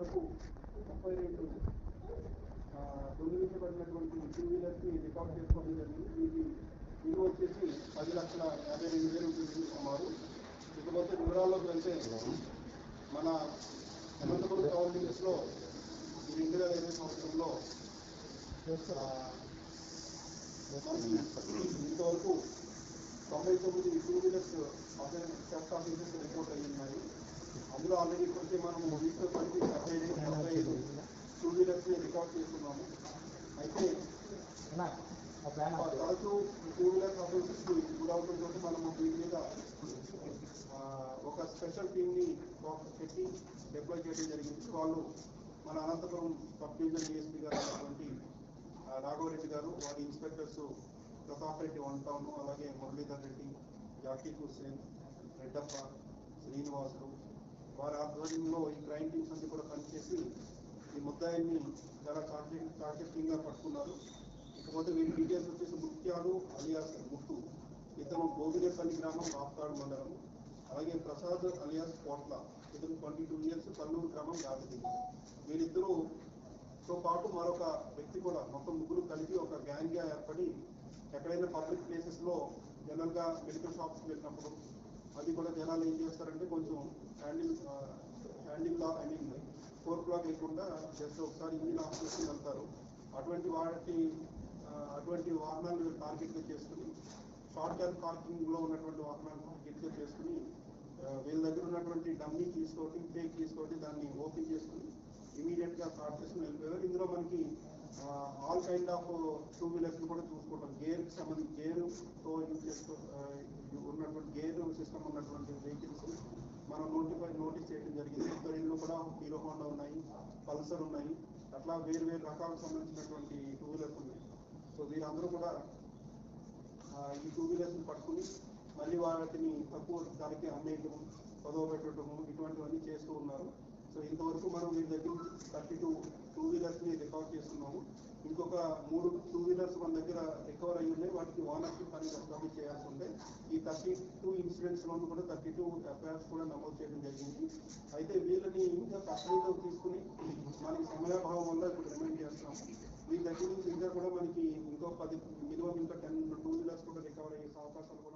వరకు ముప్పై రెండు దొంగిలించబడినటువంటి టూ వీలర్కి రికార్డ్ చేసుకోవడం జరిగింది. ఇది విలువ వచ్చేసి పది లక్షల యాభై రెండు వేలు ఉంటుంది ఇకపోతే వివరాల్లోకి వెళ్తే మన అనంతపురం గవర్నమెంట్స్లో రెండు వేల ఇరవై సంవత్సరంలో ఇంతవరకు తొంభై తొమ్మిది టూ వీలర్స్ అందులో ఆల్రెడీ ఇప్పటికే మనం వీటితో కలిపి డెబ్బై డెబ్బై ఐదు టూ వీలర్స్ రికార్డ్ చేస్తున్నాము. అయితే తరచూ టూ వీలర్స్ ఆఫీసెస్ గురవుతుంటే మనము దీని మీద ఒక స్పెషల్ టీమ్ని పెట్టి డిప్లాయ్ చేయడం జరిగింది. వాళ్ళు మన అనంతపురం సబ్ డివిజన్ డిఎస్పీ గారు అయినటువంటి ఆ, రాఘవరెడ్డి గారు వారి inspectors Pratap Reddy one town అలాగే మురళీధర్ రెడ్డి జాకీర్ హుస్సేన్ రెడ్డప్ప శ్రీనివాసులు వారి ఆధ్వర్యంలో ఈ క్రైమ్ టీమ్స్ అన్ని కూడా పనిచేసి ఈ ముద్దాయిని చాలా చార్జెక్ట్ చార్జెక్టింగ్గా పట్టుకున్నారు. ఇకపోతే వీరి డీటెయిల్స్ వచ్చేసి ముత్యాలు అలియాస్ ముట్టు. ఇతను భోగినేపల్లి గ్రామం ఆప్తాడు మండలం. అలాగే ప్రసాద్ అలియాస్ కోట్ల. ఇతను ట్వంటీ టూ ఇయర్స్ కర్నూలు గ్రామం యాదగిరి. వీరిద్దరూ తో పాటు మరొక వ్యక్తి కూడా మొత్తం ముగ్గురు కలిపి ఒక గ్యాంగ్గా ఏర్పడి ఎక్కడైనా పబ్లిక్ ప్లేసెస్లో జనరల్గా మెడికల్ షాప్స్ వెళ్ళినప్పుడు అది కూడా జనాలు ఏం చేస్తారంటే హ్యాండిల్ హ్యాండిల్ లా ఐ మీన్ ఫోర్ క్లాక్ లేకుండా జస్ట్ ఒకసారి ఇన్ని లాక్ చేసి వెళ్తారు అటువంటి వాటి అటువంటి వాహనాలు టార్గెట్గా చేసుకుని షార్ట్ టర్మ్ పార్కింగ్లో ఉన్నటువంటి వాహనాలు టార్గెట్గా చేసుకుని వీళ్ళ దగ్గర ఉన్నటువంటి డమ్మీ కీస్ టేక్ తీసుకొని దాన్ని ఓపెన్ చేసుకుని ఇమీడియట్గా స్టార్ట్ చేసుకుని వెళ్ళిపోయారు ఇందులో మనకి all kind of two wheelers కూడా చూసుకుంటాం. గేర్ సంబంధించి గేర్తో యూజ్ చేసుకో ఉన్నటువంటి గేర్ సిస్టమ్ ఉన్నటువంటి వెహికల్స్ మనం నోటిఫై నోటీస్ చేయడం జరిగింది. ఇద్దరిలో కూడా హీరో హోండా ఉన్నాయి పల్సర్ ఉన్నాయి. అట్లా వేరు వేరు రకాలకు సంబంధించినటువంటి టూ వీలర్స్ ఉన్నాయి. సో వీరందరూ కూడా ఈ టూ వీలర్స్ పట్టుకుని మళ్ళీ వాటిని తక్కువ ధరకి అమ్మేయటం పదవ పెట్టడము ఇటువంటివన్నీ చేస్తూ ఉన్నారు. సో ఇంతవరకు మనం వీరి దగ్గర థర్టీ టూ ని రికవర్ చేస్తున్నాము. ఇంకొక మూడు టూ వీలర్స్ మన దగ్గర రికవర్ అయ్యి ఉన్నాయి. వాటికి ఓనర్షిప్ అనేది ఎస్టాబ్లిష్ చేయాల్సి ఉండే. ఈ థర్టీ టూ ఇన్సిడెంట్స్ లోను కూడా థర్టీ టూ ఎఫ్ఐఆర్స్ కూడా నమోదు చేయడం జరిగింది. అయితే వీళ్ళని ఇంకా కస్టడీలో తీసుకుని మనకి సమయాభావం వల్ల ఇప్పుడు రిమైండ్ చేస్తున్నాం వీళ్ళ దగ్గర నుంచి ఇంకా కూడా మనకి ఇంకో పది మినిమం ఇంకా టెన్ టూ వీలర్స్ కూడా రికవర్ అయ్యే అవకాశాలు